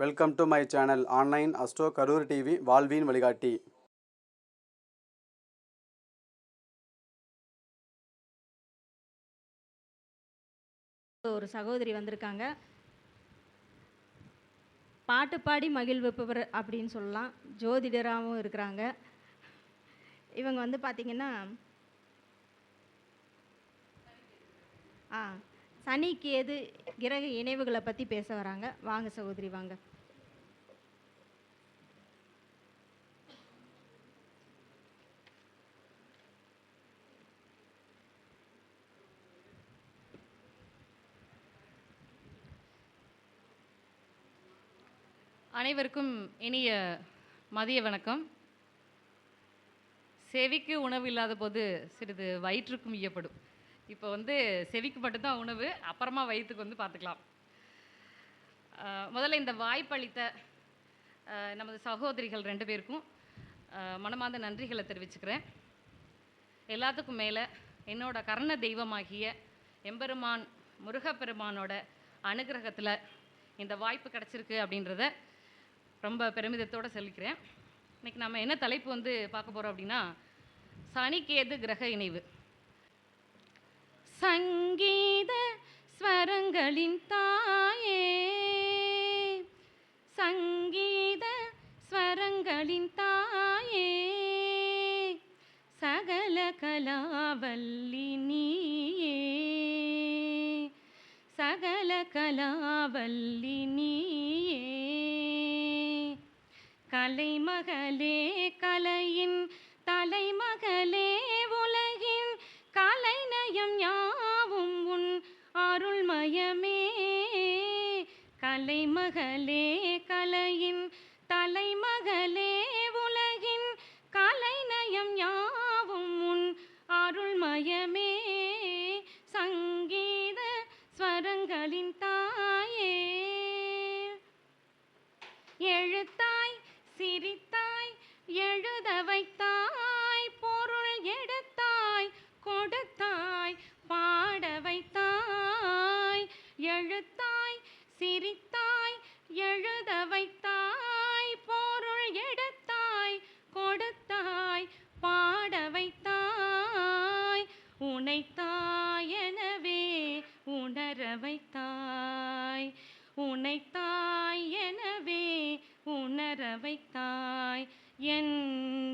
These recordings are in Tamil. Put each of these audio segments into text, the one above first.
Welcome to my channel online astro Karur TV வாழ்வின் வழிகாட்டி. ஒரு சகோதரி வந்திருக்காங்க. பாட்டு பாடி மகிழ்விப்பவர் அப்படின்னு சொல்லலாம். ஜோதிடராகவும் இருக்கிறாங்க. இவங்க வந்து பார்த்திங்கன்னா ஆ. சனி கேது கிரக இணைவுகளை பற்றி பேச வராங்க? வாங்க சகோதரி வாங்க. அனைவருக்கும் இனிய மதிய வணக்கம். செவிக்கு உணவு இல்லாத போது சிறிது வயிற்றுக்கும் ஈயப்படும். இப்போ வந்து செவிக்கு மட்டும்தான் உணவு அப்புறமா வயிற்றுக்கு வந்து பார்த்துக்கலாம். முதல்ல இந்த வாய்ப்பளித்த நமது சகோதரிகள் ரெண்டு பேருக்கும் மனமார்ந்த நன்றிகளை தெரிவிச்சுக்கிறேன். எல்லாத்துக்கும் மேலே என்னோட கர்ண தெய்வமாகிய எம்பெருமான் முருகப்பெருமானோட அனுகிரகத்தில் இந்த வாய்ப்பு கிடச்சிருக்கு அப்படின்றத ரொம்ப பெருமிதத்தோடு சொல்லிக்கிறேன். இன்றைக்கி நம்ம என்ன தலைப்பு வந்து பார்க்க போகிறோம் அப்படின்னா சனிக்கேது கிரக இணைவு. சங்கீத ஸ்வரங்களின் தாயே. சங்கீத ஸ்வரங்களின் தாயே. சகல கலாவல்லி நீயே. சகல கலாவல்லி நீயே. கலைமகளே கலைமகளே கலையின் தலைமகளே உலகின் கலைநயம் யாவும் உன் அருள்மயமே. சங்கீத ஸ்வரங்களின் தாயே. எழுத்தாய் சிரித்தாய் எழுத வைத்தாய் பொருள் எடுத்தாய் கொடுத்தாய் பாட வைத்தாய். எழுத்தாய் சிரித்தாய் எழுத வைத்தாய் பொருள் எடுத்தாய் கொடுத்தாய் பாட வைத்தாய். உனைத்தாய் எனவே உணர வைத்தாய். உனைத்தாய் எனவே உணர வைத்தாய். என்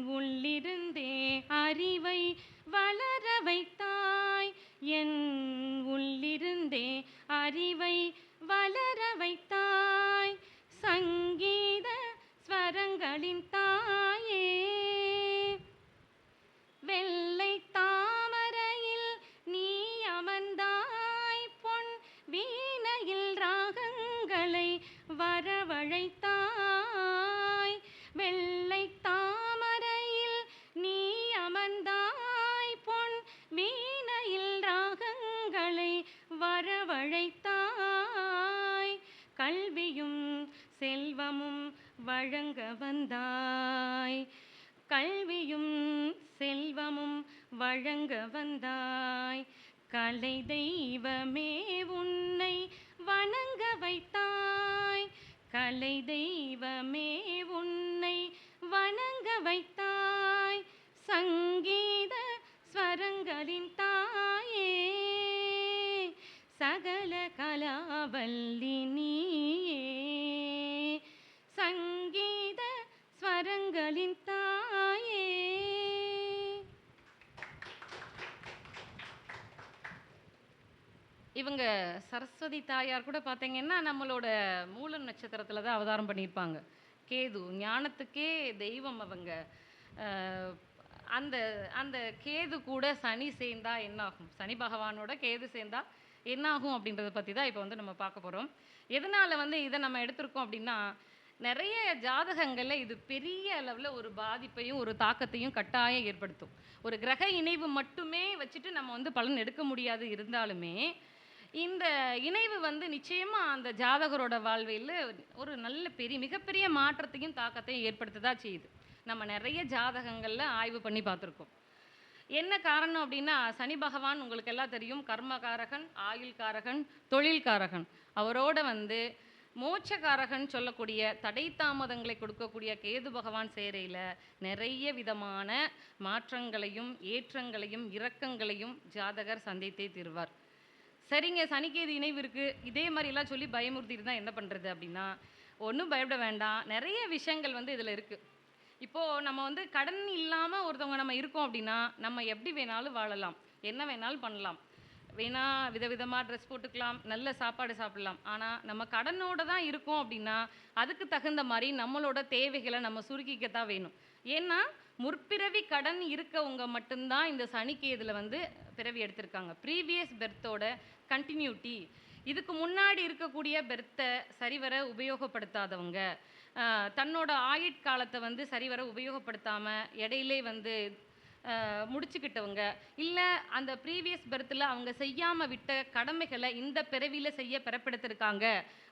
உள்ளிருந்தே அறிவை வளர வைத்தாய். என் உள்ளிருந்தே அறிவை வளர வைத்தாய். சங்கீத ஸ்வரங்களின் தாய். வழங்க வந்தாய். கல்வியும் செல்வமும் வழங்க வந்தாய். கலை தெய்வமே உன்னை வணங்க வைத்தாய். கலை தெய்வமே உன்னை வணங்க வைத்தாய். சங்கீத ஸ்வரங்களின் தாயே. சகல கலாவல்லி நீ இவங்க சரஸ்வதி தாயார் கூட பார்த்தீங்கன்னா நம்மளோட மூல நட்சத்திரத்தில் தான் அவதாரம் பண்ணியிருப்பாங்க. கேது ஞானத்துக்கே தெய்வம் அவங்க. அந்த அந்த கேது கூட சனி சேர்ந்தா என்னாகும்? சனி பகவானோட கேது சேர்ந்தா என்னாகும் அப்படின்றத பற்றி தான் இப்போ வந்து நம்ம பார்க்க போகிறோம் எதனால் வந்து இதை நம்ம எடுத்திருக்கோம் அப்படின்னா நிறைய ஜாதகங்களில் இது பெரிய அளவில் ஒரு பாதிப்பையும் ஒரு தாக்கத்தையும் கட்டாயம் ஏற்படுத்தும். ஒரு கிரக இணைவு மட்டுமே வச்சுட்டு நம்ம வந்து பலன் எடுக்க முடியாது இருந்தாலுமே இந்த இணைவு வந்து நிச்சயமாக அந்த ஜாதகரோட வாழ்வில் ஒரு நல்ல பெரிய மிகப்பெரிய மாற்றத்தையும் தாக்கத்தையும் ஏற்படுத்ததா செய்யுது. நம்ம நிறைய ஜாதகங்களில் ஆய்வு பண்ணி பார்த்துருக்கோம். என்ன காரணம் அப்படின்னா சனி பகவான் உங்களுக்கு எல்லாம் தெரியும். கர்மகாரகன் ஆயுள்காரகன் தொழில்காரகன். அவரோட வந்து மோட்சகாரகன் சொல்லக்கூடிய தடை தாமதங்களை கொடுக்கக்கூடிய கேது பகவான் சேரையில் நிறைய விதமான மாற்றங்களையும் ஏற்றங்களையும் இரக்கங்களையும் ஜாதகர் சந்தித்தே தீர்வார். சரிங்க சனிக்கேது இணைவு இருக்கு. இதே மாதிரி எல்லாம் சொல்லி பயமுறுத்திட்டு தான் என்ன பண்ணுறது அப்படின்னா ஒன்றும் பயப்பட வேண்டாம். நிறைய விஷயங்கள் வந்து இதில் இருக்குது இப்போது நம்ம வந்து கடன் இல்லாமல் ஒருத்தவங்க நம்ம இருக்கோம் அப்படின்னா நம்ம எப்படி வேணாலும் வாழலாம். என்ன வேணாலும் பண்ணலாம். வேணா விதவிதமாக ட்ரெஸ் போட்டுக்கலாம் நல்ல சாப்பாடு சாப்பிடலாம். ஆனால் நம்ம கடனோட தான் இருக்கோம் அப்படின்னா அதுக்கு தகுந்த மாதிரி நம்மளோட தேவைகளை நம்ம சுருக்கிக்க தான் வேணும். ஏன்னா முற்பிறவி கடன் இருக்கவங்க மட்டும்தான் இந்த சனிக்கேதுல வந்து பிறவி எடுத்திருக்காங்க. ப்ரீவியஸ் பெர்த்தோட கண்டினியூட்டி இதுக்கு முன்னாடி இருக்கக்கூடிய பெர்த்தை சரிவர உபயோகப்படுத்தாதவங்க. தன்னோட ஆயுட்காலத்தை வந்து சரிவர உபயோகப்படுத்தாமல் இடையிலே வந்து முடிச்சுக்கிட்டவங்க. இல்லை அந்த ப்ரீவியஸ் பெர்த்தில் அவங்க செய்யாமல் விட்ட கடமைகளை இந்த பிறவியில் செய்ய பிறப்பெடுத்திருக்காங்க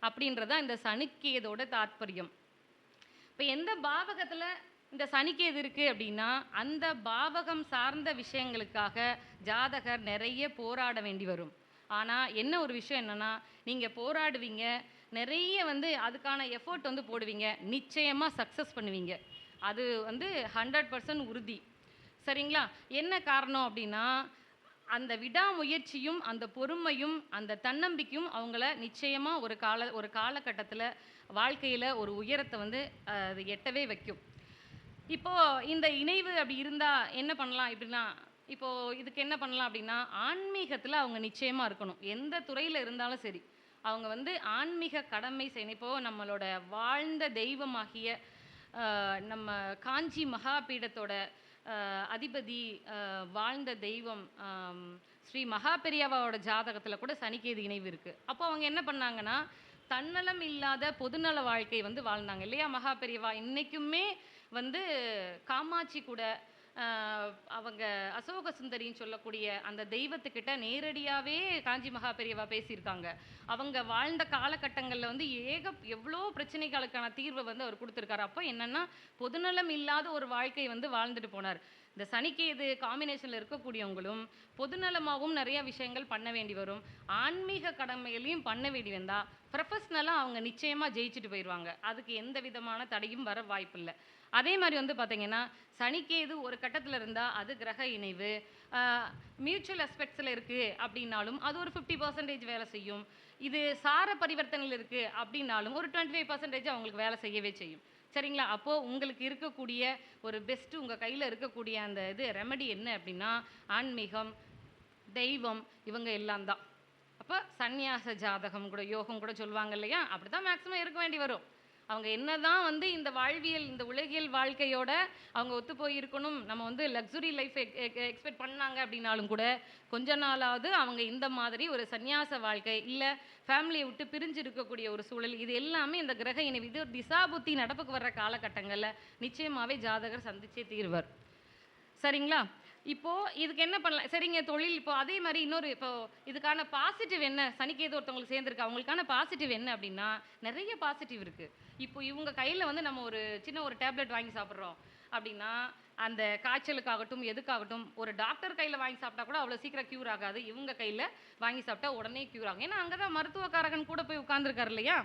அப்படின்றதான் இந்த சனுக்கியதோட தாத்பரியம். இப்போ எந்த பாவகத்தில் இந்த சனிக்கு எது இருக்குது அப்படின்னா அந்த பாவகம் சார்ந்த விஷயங்களுக்காக ஜாதகர் நிறைய போராட வேண்டி வரும். ஆனால் என்ன ஒரு விஷயம் என்னென்னா நீங்கள் போராடுவீங்க நிறைய வந்து அதுக்கான எஃபோர்ட் வந்து போடுவீங்க நிச்சயமாக சக்ஸஸ் பண்ணுவீங்க. அது வந்து ஹண்ட்ரட் பர்சன்ட் உறுதி. சரிங்களா? என்ன காரணம் அப்படின்னா அந்த விடாமுயற்சியும் அந்த பொறுமையும் அந்த தன்னம்பிக்கையும் அவங்கள நிச்சயமாக ஒரு கால ஒரு காலகட்டத்தில் வாழ்க்கையில் ஒரு உயரத்தை வந்து எட்டவே வைக்கும். இப்போது இந்த இணைவு அப்படி இருந்தால் என்ன பண்ணலாம்? இப்படின்னா இப்போது இதுக்கு என்ன பண்ணலாம் அப்படின்னா ஆன்மீகத்தில் அவங்க நிச்சயமாக இருக்கணும். எந்த துறையில் இருந்தாலும் சரி. அவங்க வந்து ஆன்மீக கடமை செய்யணும். நம்மளோட வாழ்ந்த தெய்வமாகிய நம்ம காஞ்சி மகாபீடத்தோட அதிபதி வாழ்ந்த தெய்வம் ஸ்ரீ ஸ்ரீ மகாபெரியாவோட ஜாதகத்தில் கூட சனிக்கேது இணைவு இருக்குது அப்போ அவங்க என்ன பண்ணாங்கன்னா தன்னலம் இல்லாத பொதுநல வாழ்க்கை வந்து வாழ்ந்தாங்க. இல்லையா மகாபெரியவா இன்னைக்குமே வந்து காமாட்சி கூட அவங்க அசோக சுந்தரின்னு சொல்லக்கூடிய அந்த தெய்வத்துக்கிட்ட நேரடியாகவே காஞ்சி மகா பெரியவா பேசியிருக்காங்க. அவங்க வாழ்ந்த காலகட்டங்களில் வந்து ஏக எவ்வளோ பிரச்சனைகளுக்கான தீர்வை வந்து அவர் கொடுத்துருக்காரு. அப்போ என்னென்னா பொதுநலம் இல்லாத ஒரு வாழ்க்கை வந்து வாழ்ந்துட்டு போனார். இந்த சனிக்கேது காம்பினேஷனில் இருக்கக்கூடியவங்களும் பொதுநலமாகவும் நிறைய விஷயங்கள் பண்ண வேண்டி வரும். ஆன்மீக கடமைகளையும் பண்ண வேண்டி வந்தால் ப்ரொஃபஷ்னலாக அவங்க நிச்சயமாக ஜெயிச்சுட்டு போயிடுவாங்க. அதுக்கு எந்த விதமான தடையும் வர வாய்ப்பில்லை. அதே மாதிரி வந்து பார்த்தீங்கன்னா சனிக்கேது ஒரு கட்டத்தில் இருந்தால் அது கிரக இணைவு மியூச்சுவல் அஸ்பெக்ட்ஸில் இருக்குது அப்படின்னாலும் அது ஒரு ஃபிஃப்டி பர்சன்டேஜ் வேலை செய்யும். இது சார பரிவர்த்தனையில் இருக்குது அப்படின்னாலும் ஒரு டுவெண்ட்டி ஃபைவ் பர்சன்டேஜ் அவங்களுக்கு வேலை செய்யவே செய்யும். சரிங்களா? அப்போது உங்களுக்கு இருக்கக்கூடிய ஒரு பெஸ்ட்டு உங்கள் கையில் இருக்கக்கூடிய அந்த இது ரெமடி என்ன அப்படின்னா ஆன்மீகம் தெய்வம் இவங்க எல்லாம் தான். அப்போ சந்நியாச ஜாதகம் கூட யோகம் கூட சொல்லுவாங்க இல்லையா? அப்படி தான் மேக்ஸிமம் இருக்க வேண்டி வரும். அவங்க என்னதான் வந்து இந்த வாழ்வியல் இந்த உலகியல் வாழ்க்கையோட அவங்க ஒத்து போயிருக்கணும் நம்ம வந்து லக்ஸுரி லைஃப் எக்ஸ்பெக்ட் பண்ணாங்க அப்படின்னாலும் கூட கொஞ்ச நாளாவது அவங்க இந்த மாதிரி ஒரு சன்னியாச வாழ்க்கை இல்லை ஃபேமிலியை விட்டு பிரிஞ்சு இருக்கக்கூடிய ஒரு சூழல் இது எல்லாமே இந்த கிரக இணைவு இது திசாபுத்தி நடப்புக்கு வர்ற காலகட்டங்களில் நிச்சயமாகவே ஜாதகர் சந்திச்சே தீர்வர். சரிங்களா? இப்போது இதுக்கு என்ன பண்ணலாம்? சரிங்க தொழில் இப்போ அதே மாதிரி இன்னொரு இப்போ இதுக்கான பாசிட்டிவ் என்ன? சனிக்கேது ஒருத்தவங்களுக்கு சேர்ந்துருக்கு. அவங்களுக்கான பாசிட்டிவ் என்ன அப்படின்னா நிறைய பாசிட்டிவ் இருக்குது இப்போ இவங்க கையில் வந்து நம்ம ஒரு சின்ன ஒரு டேப்லெட் வாங்கி சாப்பிட்றோம் அப்படின்னா அந்த காய்ச்சலுக்காகட்டும் எதுக்காகட்டும் ஒரு டாக்டர் கையில் வாங்கி சாப்பிட்டா கூட அவ்வளோ சீக்கிரம் க்யூர் ஆகாது. இவங்க கையில் வாங்கி சாப்பிட்டா உடனே க்யூர் ஆகும். ஏன்னா அங்கே தான் மருத்துவக்காரகன் கூட போய் உட்காந்துருக்காரு இல்லையா?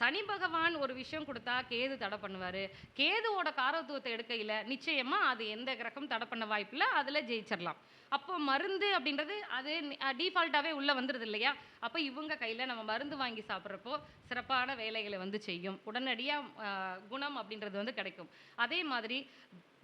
சனி பகவான் ஒரு விஷயம் கொடுத்தா கேது தடை பண்ணுவார். கேதுவோட காரத்துவத்தை எடுக்கையில் நிச்சயமாக அது எந்த கிரகம் தடை பண்ண வாய்ப்பில்லை அதில் ஜெயிச்சிடலாம் அப்போ மருந்து அப்படின்றது அது டிஃபால்ட்டாகவே உள்ளே வந்துடுது இல்லையா? அப்போ இவங்க கையில் நம்ம மருந்து வாங்கி சாப்பிட்றப்போ சிறப்பான வேலைகளை வந்து செய்யும். உடனடியாக குணம் அப்படின்றது வந்து கிடைக்கும். அதே மாதிரி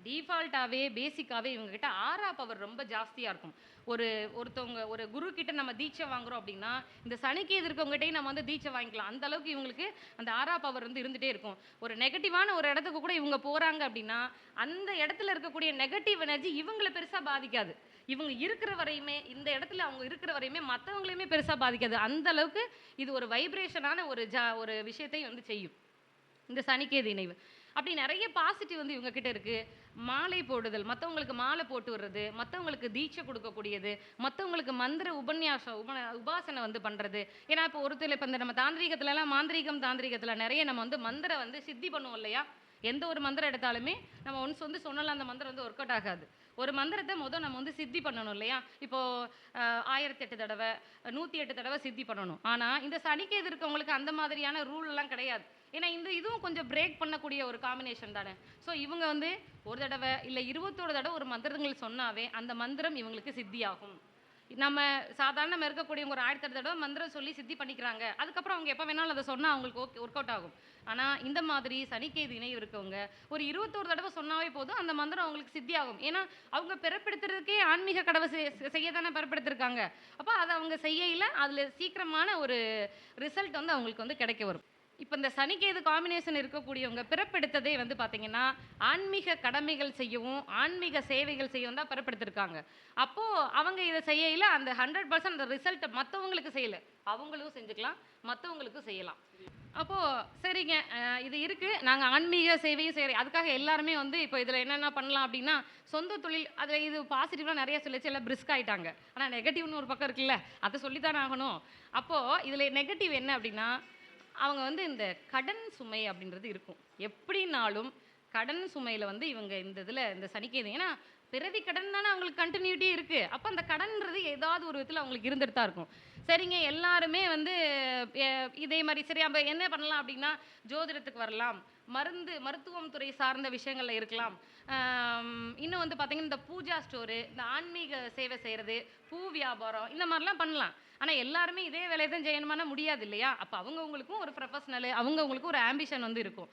டிஃபால்ட்டாகவே பேசிக்காகவே இவங்ககிட்ட ஆறா பவர் ரொம்ப ஜாஸ்தியாக இருக்கும். ஒரு ஒருத்தவங்க ஒரு குரு கிட்ட நம்ம தீட்சை வாங்குறோம் அப்படின்னா இந்த சனிக்கு இருக்கவங்ககிட்டயும் நம்ம வந்து தீட்சை வாங்கிக்கலாம். அந்த அளவுக்கு இவங்களுக்கு அந்த ஆறா பவர் வந்து இருந்துகிட்டே இருக்கும். ஒரு நெகட்டிவான ஒரு இடத்துக்கு கூட இவங்க போகிறாங்க அப்படின்னா அந்த இடத்துல இருக்கக்கூடிய நெகட்டிவ் எனர்ஜி இவங்கள பெருசாக பாதிக்காது. இவங்க இருக்கிற வரையுமே இந்த இடத்துல அவங்க இருக்கிற வரையுமே மற்றவங்களையுமே பெருசாக பாதிக்காது. அந்த அளவுக்கு இது ஒரு வைப்ரேஷனான ஒரு ஜா ஒரு விஷயத்தை வந்து செய்யும். இந்த சனிக்கேது இணைவு. அப்படி நிறைய பாசிட்டிவ் வந்து இவங்கக்கிட்ட இருக்குது இருக்கு. மாலை போடுதல் மற்றவங்களுக்கு மாலை போட்டு விடுறது மற்றவங்களுக்கு தீட்சை கொடுக்கக்கூடியது மற்றவங்களுக்கு மந்திர உபன்யாசம் உப உபாசனை வந்து பண்ணுறது ஏன்னா இப்போ ஒருத்தர் இப்போ இந்த நம்ம தாந்திரிகத்துலலாம் மாந்திரீகம் தாந்திரீகத்தில் நிறைய நம்ம வந்து மந்திரம் வந்து சித்தி பண்ணுவோம் இல்லையா? எந்த ஒரு மந்திரம் எடுத்தாலுமே நம்ம ஒன்ஸ் வந்து சொன்னலாம் அந்த மந்திரம் வந்து ஒர்க் அவுட் ஆகாது. ஒரு மந்திரத்தை முதல் நம்ம வந்து சித்தி பண்ணணும் இல்லையா? இப்போது ஆயிரத்தி எட்டு தடவை நூற்றி எட்டு தடவை சித்தி பண்ணணும். ஆனால் இந்த சனிக்கேது இருக்கவங்களுக்கு அந்த மாதிரியான ரூல்லாம் கிடையாது. ஏன்னா இந்த இதுவும் கொஞ்சம் பிரேக் பண்ணக்கூடிய ஒரு காம்பினேஷன் தானே. ஸோ இவங்க வந்து ஒரு தடவை இல்லை இருபத்தோரு தடவை ஒரு மந்திரங்கள் சொன்னாவே அந்த மந்திரம் இவங்களுக்கு சித்தியாகும். நம்ம சாதாரணமாக இருக்கக்கூடியவங்க ஒரு ஆயிரத்தி தடவை மந்திரம் சொல்லி சித்தி பண்ணிக்கிறாங்க. அதுக்கப்புறம் அவங்க எப்போ வேணாலும் அதை சொன்னால் அவங்களுக்கு ஓகே ஒர்க் அவுட் ஆகும். ஆனால் இந்த மாதிரி சனிக்கேது இணை இருக்கவங்க ஒரு இருபத்தோரு தடவை சொன்னாவே போதும் அந்த மந்திரம் அவங்களுக்கு சித்தி ஆகும் ஏன்னா அவங்க பிறப்படுத்துறதுக்கே ஆன்மீக கடவை செய்- செய்ய தானே பிறப்பெடுத்திருக்காங்க. அப்போ அதை அவங்க செய்யல அதில் சீக்கிரமான ஒரு ரிசல்ட் வந்து அவங்களுக்கு வந்து கிடைக்க வரும். இப்போ இந்த சனிக்கேது காம்பினேஷன் இருக்கக்கூடியவங்க பிறப்பெடுத்ததே வந்து பார்த்தீங்கன்னா ஆன்மீக கடமைகள் செய்யவும் ஆன்மீக சேவைகள் செய்யவும் தான் பிறப்பெடுத்திருக்காங்க. அப்போது அவங்க இதை செய்யல அந்த ஹண்ட்ரட் பர்சன்ட் அந்த ரிசல்ட்டை மற்றவங்களுக்கு செய்யலை. அவங்களும் செஞ்சுக்கலாம் மற்றவங்களுக்கும் செய்யலாம். அப்போது சரிங்க இது இருக்குது நாங்கள் ஆன்மீக சேவையும் செய்கிறோம் அதுக்காக எல்லாருமே வந்து இப்போ இதில் என்னென்ன பண்ணலாம் அப்படின்னா சொந்த தொழில் அதில் இது பாசிட்டிவ்லாம் நிறைய சொல்லிச்சு எல்லாம் பிரிஸ்க் ஆகிட்டாங்க ஆனால் நெகட்டிவ்னு ஒரு பக்கம் இருக்குல்ல அதை சொல்லித்தானே ஆகணும். அப்போது இதில் நெகட்டிவ் என்ன அப்படின்னா அவங்க வந்து இந்த கடன் சுமை அப்படின்றது இருக்கும். எப்படினாலும் கடன் சுமையில் வந்து இவங்க இந்த இதில் இந்த சனிக்கிழமை ஏன்னா பிறவி கடன் தானே அவங்களுக்கு கண்டினியூட்டி இருக்குது அப்போ அந்த கடன்ன்றது ஏதாவது ஒரு விதத்தில் அவங்களுக்கு இருந்துட்டு தான் இருக்கும். சரிங்க எல்லாருமே வந்து இதே மாதிரி சரி அப்போ என்ன பண்ணலாம் அப்படின்னா ஜோதிடத்துக்கு வரலாம். மருந்து மருத்துவம் துறை சார்ந்த விஷயங்கள்ல இருக்கலாம். இன்னும் வந்து பார்த்தீங்கன்னா இந்த பூஜா ஸ்டோரு இந்த ஆன்மீக சேவை செய்கிறது பூ வியாபாரம் இந்த மாதிரிலாம் பண்ணலாம். ஆனால் எல்லாருமே இதே வேலையை தான் செய்யணுமான முடியாது இல்லையா? அப்போ அவங்கவுங்களுக்கும் ஒரு ப்ரொஃபஷனல் அவங்கவுங்களுக்கும் ஒரு ஆம்பிஷன் வந்து இருக்கும்.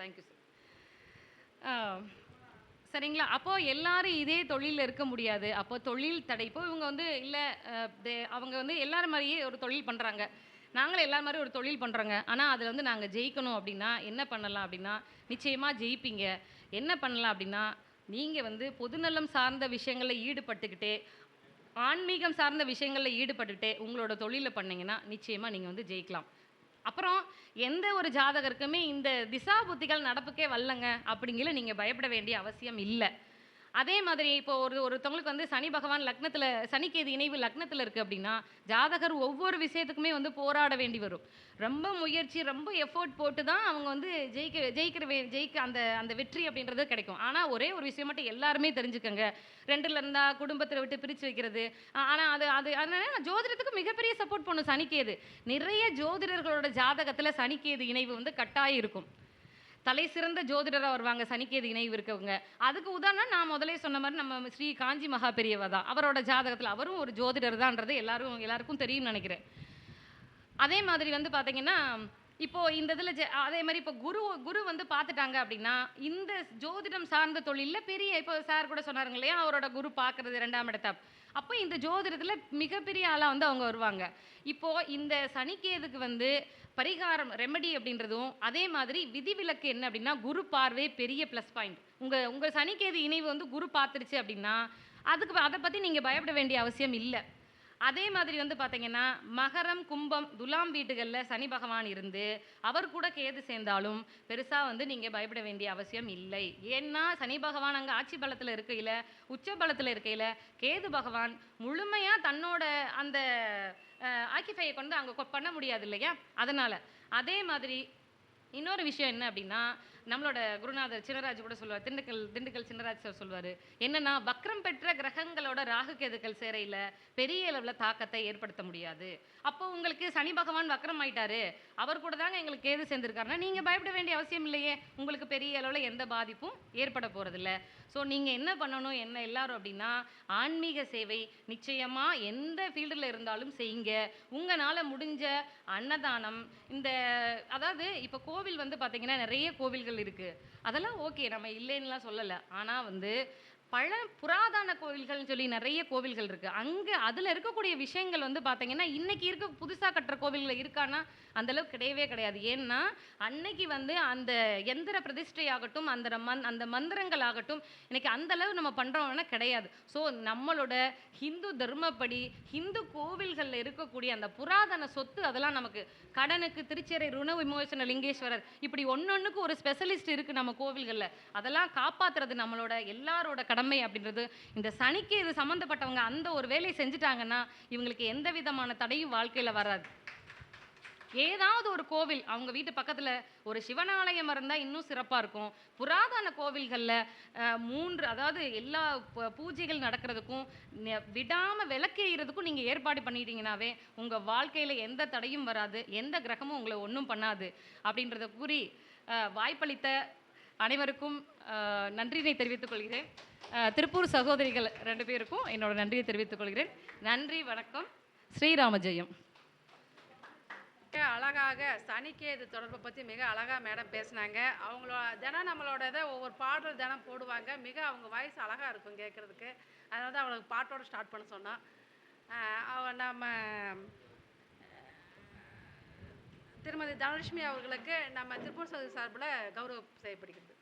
தேங்க்யூ சார் சரிங்களா? அப்போ எல்லாரும் இதே தொழிலில் இருக்க முடியாது. அப்போ தொழில் தடை. இப்போ இவங்க வந்து இல்லை அவங்க வந்து எல்லாரும் மாதிரியே ஒரு தொழில் பண்ணுறாங்க நாங்களும் எல்லா மாதிரி ஒரு தொழில் பண்ணுறோங்க ஆனால் அதில் வந்து நாங்கள் ஜெயிக்கணும் அப்படின்னா என்ன பண்ணலாம் அப்படின்னா நிச்சயமாக ஜெயிப்பீங்க. என்ன பண்ணலாம் அப்படின்னா நீங்கள் வந்து பொதுநலம் சார்ந்த விஷயங்களில் ஈடுபட்டுக்கிட்டே ஆன்மீகம் சார்ந்த விஷயங்களில் ஈடுபட்டுக்கிட்டே உங்களோட தொழிலை பண்ணிங்கன்னா நிச்சயமாக நீங்கள் வந்து ஜெயிக்கலாம். அப்புறம் எந்த ஒரு ஜாதகருக்குமே இந்த திசா புத்திகள் நடப்புக்கே வரலங்க அப்படிங்கிற நீங்கள் பயப்பட வேண்டிய அவசியம் இல்லை. அதே மாதிரி இப்போ ஒரு ஒருத்தவங்களுக்கு வந்து சனி பகவான் லக்னத்தில் சனிக்கேது இணைவு லக்னத்தில் இருக்குது அப்படின்னா ஜாதகர் ஒவ்வொரு விஷயத்துக்குமே வந்து போராட வேண்டி வரும். ரொம்ப முயற்சி ரொம்ப எஃபோர்ட் போட்டு தான் அவங்க வந்து ஜெயிக்க ஜெயிக்கிற வே ஜெயிக்க அந்த அந்த வெற்றி அப்படின்றது கிடைக்கும். ஆனால் ஒரே ஒரு விஷயம் மட்டும் எல்லாருமே தெரிஞ்சுக்கோங்க. ரெண்டுல இருந்தால் குடும்பத்தில் விட்டு பிரித்து வைக்கிறது. ஆனால் அது அது அதனால ஜோதிடத்துக்கு மிகப்பெரிய சப்போர்ட் பண்ணும் சனிக்கேது. நிறைய ஜோதிடர்களோட ஜாதகத்தில் சனிக்கேது இணைவு வந்து கட்டாயம் இருக்கும். தலை சிறந்த ஜோதிடராக வருவாங்க சனிக்கேது இணைவு இருக்கவங்க. அதுக்கு உதாரணம் நான் முதலே சொன்ன மாதிரி நம்ம ஸ்ரீ காஞ்சி மகா பெரியவா தான். அவரோட ஜாதகத்தில் அவரும் ஒரு ஜோதிடர் தான்ன்றது எல்லாரும் எல்லாருக்கும் தெரியும்னு நினைக்கிறேன். அதே மாதிரி வந்து பார்த்தீங்கன்னா இப்போ இந்த இதில் அதே மாதிரி இப்போ குரு குரு வந்து பார்த்துட்டாங்க அப்படின்னா இந்த ஜோதிடம் சார்ந்த தொழிலில் பெரிய இப்போ சார் கூட சொன்னாருங்க இல்லையா அவரோட குரு பார்க்குறது ரெண்டாம் இடத்த. அப்போ இந்த ஜோதிடத்தில் மிகப்பெரிய ஆளாக வந்து அவங்க வருவாங்க. இப்போது இந்த சனிக்கேதுக்கு வந்து பரிகாரம் ரெமெடி அப்படின்றதும் அதே மாதிரி விதிவிலக்கு என்ன அப்படின்னா குரு பார்வை பெரிய ப்ளஸ் பாயிண்ட் உங்கள் உங்கள் சனிக்கேது இணைவு வந்து குரு பார்த்துருச்சு அப்படின்னா அதுக்கு அதை பற்றி நீங்கள் பயப்பட வேண்டிய அவசியம் இல்லை. அதே மாதிரி வந்து பார்த்தீங்கன்னா மகரம் கும்பம் துலாம் வீடுகளில் சனி பகவான் இருந்து அவர் கூட கேது சேர்ந்தாலும் பெருசாக வந்து நீங்கள் பயப்பட வேண்டிய அவசியம் இல்லை. ஏன்னா சனி பகவான் அங்கே ஆட்சி பலத்தில் இருக்கையில் உச்ச பலத்தில் இருக்கையில் கேது பகவான் முழுமையாக தன்னோட அந்த ஆக்கிஃபையை கொண்டு அங்கே பண்ண முடியாது இல்லையா? அதனால். அதே மாதிரி இன்னொரு விஷயம் என்ன அப்படின்னா நம்மளோட குருநாதர் சின்னராஜ் கூட சொல்லுவார் திண்டுக்கல் திண்டுக்கல் சின்னராஜ் சார் சொல்லுவார். என்னன்னா வக்ரம் பெற்ற கிரகங்களோட ராகு கேதுக்கள் சேரையில் பெரிய அளவில் தாக்கத்தை ஏற்படுத்த முடியாது. அப்போ உங்களுக்கு சனி பகவான் வக்ரம் ஆயிட்டாரு. அவர் கூட தாங்க எங்களுக்கு கேது சேர்ந்துருக்காருன்னா நீங்கள் பயப்பட வேண்டிய அவசியம் இல்லையே. உங்களுக்கு பெரிய அளவில் எந்த பாதிப்பும் ஏற்பட போகிறதில்ல ஸோ நீங்கள் என்ன பண்ணணும் என்ன எல்லாரும் அப்படின்னா ஆன்மீக சேவை நிச்சயமாக எந்த ஃபீல்டில் இருந்தாலும் செய்யுங்க. உங்களால் முடிஞ்ச அன்னதானம் இந்த அதாவது இப்போ கோவில் வந்து பார்த்திங்கன்னா நிறைய கோவில்கள் இருக்குது அதெல்லாம் ஓகே நம்ம இல்லைன்னுலாம் சொல்லலை. ஆனால் வந்து பழ புராதன கோவில்கள்னு சொல்லி நிறைய கோவில்கள் இருக்குது அங்கே அதில் இருக்கக்கூடிய விஷயங்கள் வந்து பார்த்தீங்கன்னா இன்னைக்கு இருக்க புதுசாக கட்டுற கோவில்களில் இருக்கான்னா அந்தளவுக்கு கிடையவே கிடையாது. ஏன்னா அன்னைக்கு வந்து அந்த எந்திர பிரதிஷ்டை ஆகட்டும் அந்த மந் அந்த மந்திரங்கள் ஆகட்டும் இன்னைக்கு அந்த அளவு நம்ம பண்ணுறோம்னா கிடையாது. ஸோ நம்மளோட ஹிந்து தர்மப்படி ஹிந்து கோவில்களில் இருக்கக்கூடிய அந்த புராதன சொத்து அதெல்லாம் நமக்கு கடனுக்கு திருச்சேரை ருண விமோசன லிங்கேஸ்வரர் இப்படி ஒன்னொன்றுக்கு ஒரு ஸ்பெஷலிஸ்ட் இருக்குது நம்ம கோவில்களில். அதெல்லாம் காப்பாற்றுறது நம்மளோட எல்லாரோட கடமை. அப்படின்றது இந்த சனிக்கு இது சம்மந்தப்பட்டவங்க அந்த ஒரு வேலையை செஞ்சுட்டாங்கன்னா இவங்களுக்கு எந்த விதமான தடையும் வாழ்க்கையில் வராது. ஏதாவது ஒரு கோவில் அவங்க வீட்டு பக்கத்தில் ஒரு சிவனாலயம் இருந்தால் இன்னும் சிறப்பாக இருக்கும். புராதன கோவில்களில் மூன்று அதாவது எல்லா பூஜைகள் நடக்கிறதுக்கும் விடாமல் விளக்கேறதுக்கும் நீங்கள் ஏற்பாடு பண்ணிட்டீங்கனாவே உங்கள் வாழ்க்கையில் எந்த தடையும் வராது எந்த கிரகமும் உங்களை ஒன்றும் பண்ணாது அப்படின்றத கூறி வாய்ப்பளித்த அனைவருக்கும் நன்றியினை நன்றினை தெரிவித்துக் கொள்கிறேன். திருப்பூர் சகோதரிகள் ரெண்டு பேருக்கும் என்னோட நன்றியை தெரிவித்துக் கொள்கிறேன். நன்றி வணக்கம். ஸ்ரீராமஜெயம். மிக அழகாக சனிக்கேது தொடர்பை பற்றி மிக அழகாக மேடம் பேசுனாங்க. அவங்களோட தினம் நம்மளோட இதை ஒவ்வொரு பாடல் தினம் போடுவாங்க. மிக அவங்க வாய்ஸ் அழகாக இருக்கும் கேட்குறதுக்கு அதனால தான் அவளுக்கு பாட்டோட ஸ்டார்ட் பண்ண சொன்னான். அவன் அவ நம்ம திருமதி தனலட்சுமி அவர்களுக்கு நம்ம திருப்பூர் சதி சார்பில் கௌரவம் செய்யப்படுகிறது.